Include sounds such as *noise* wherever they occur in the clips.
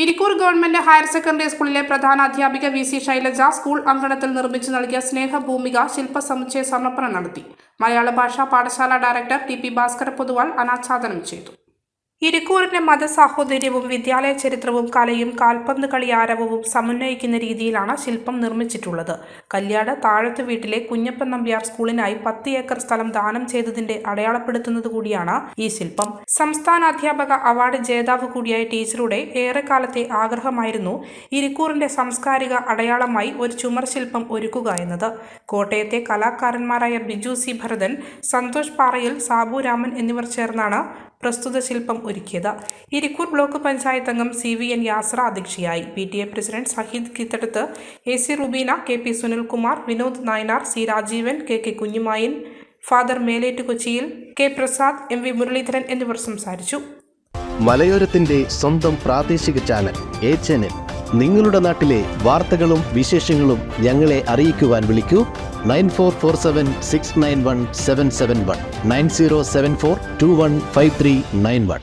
Irikkur government higher secondary സ്കൂളിലെ പ്രധാന അധ്യാപിക വി സി ശൈലജ സ്കൂൾ അങ്കണത്തിൽ നിർമ്മിച്ചു നൽകിയ സ്നേഹഭൂമിക ശില്പസമുച്ചയ സമർപ്പണം നടത്തി. Malayala Bhasha Pathashala director T P Bhaskara Poduval അനാച്ഛാദനം ചെയ്തു. ഇരിക്കൂറിന്റെ മതസാഹോദര്യവും വിദ്യാലയ ചരിത്രവും കലയും കാൽപന്ത് കളി ആരവവും സമന്വയിക്കുന്ന രീതിയിലാണ് ശില്പം നിർമ്മിച്ചിട്ടുള്ളത്. കല്യാട് താഴത്ത് വീട്ടിലെ കുഞ്ഞപ്പൻ നമ്പ്യാർ സ്കൂളിനായി പത്ത് ഏക്കർ സ്ഥലം ദാനം ചെയ്തതിന്റെ അടയാളപ്പെടുത്തുന്നത് കൂടിയാണ് ഈ ശില്പം. സംസ്ഥാന അധ്യാപക അവാർഡ് ജേതാവ് കൂടിയായ ടീച്ചറുടെ ഏറെക്കാലത്തെ ആഗ്രഹമായിരുന്നു ഇരിക്കൂറിന്റെ സാംസ്കാരിക അടയാളമായി ഒരു ചുമർ ശില്പം ഒരുക്കുക എന്നത്. കോട്ടയത്തെ കലാകാരന്മാരായ ബിജു സി ഭരതൻ സന്തോഷ് പാറയിൽ സാബു രാമൻ എന്നിവർ ചേർന്നാണ് പ്രസ്തുത ശില്പം ഒരുക്കിയത്. ഇരിക്കൂർ ബ്ലോക്ക് പഞ്ചായത്ത് അംഗം സി വി എൻ യാസ്ര അധ്യക്ഷയായി. P T A president Saheed Kithadath A C Rubeena K P Sunilkumar Vinod Nayanar C Rajeevan K K Kunhumayan father Melett കൊച്ചിയിൽ K Prasad M V Muraleedharan എന്നിവർ സംസാരിച്ചു. മലയോരത്തിന്റെ സ്വന്തം പ്രാദേശിക ചാനൽ എ ചാനൽ. നിങ്ങളുടെ നാട്ടിലെ വാർത്തകളും വിശേഷങ്ങളും ഞങ്ങളെ അറിയിക്കുവാൻ വിളിക്കൂ. Nine four four seven six nine one seven seven one. Nine zero seven four two one five three nine one.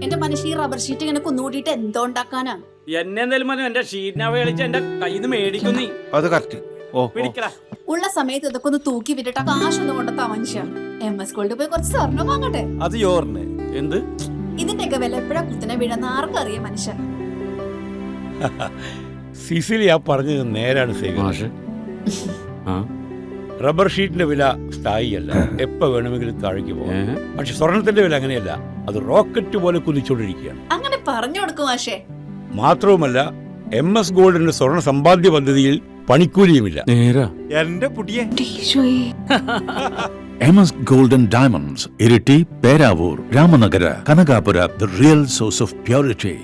എന്റെ മനുഷ്യ ഈ റബ്ബർ ഷീറ്റ് ഇങ്ങനെ കുന്നുകൂടിയിട്ട് എന്തോ ഉണ്ടാക്കാനാ? എന്നെ എന്തായാലും മതി എന്റെ ഷീറ്റിനാവ കളിച്ച് എന്റെ കയ്യിൽ നിന്ന് മേടിക്കും നീ. അത് കറക്റ്റ് ഓ പിടിക്കടാ. ഉള്ള സമയത്ത് ഇതൊക്കെ ഒന്ന് തൂക്കി വിട്ടിട്ട് കാശൊന്നും കൊണ്ടെത്താ മനുഷ്യ എം എസ് ഗോൾഡ് പോയി കുറച്ച് സ്വർണം വാങ്ങട്ടെ? അത് യോറിന് എന്ത്? ഇതിന്റെയൊക്കെ വില എപ്പോഴാ കുത്തിനെ വീഴുന്ന ആർക്കറിയാം മനുഷ്യ *laughs* സിസിലി ആ പറഞ്ഞത് നേരാണ് സേവ *laughs* ആ? റബ്ബർ ഷീറ്റിന്റെ വില സ്ഥായിയല്ല. എപ്പോ വേണമെങ്കിലും താഴേക്ക് പോകാം. പക്ഷെ സ്വർണത്തിന്റെ വില അങ്ങനെയല്ല. അത് റോക്കറ്റ് പോലെ കുതിച്ചുകൊണ്ടിരിക്കുകയാണ്. അങ്ങനെ പറഞ്ഞു കൊടുക്കും മാഷേ മാത്രവുമല്ല എം എസ് ഗോൾഡിന്റെ സ്വർണ സമ്പാദ്യ പദ്ധതിയിൽ പണിക്കൂലിയുമില്ല. നേരാ. എന്റെ പുടിയെ. M S golden diamonds Iritty Peravoor Ramanagara Kanakapura the real source of purity.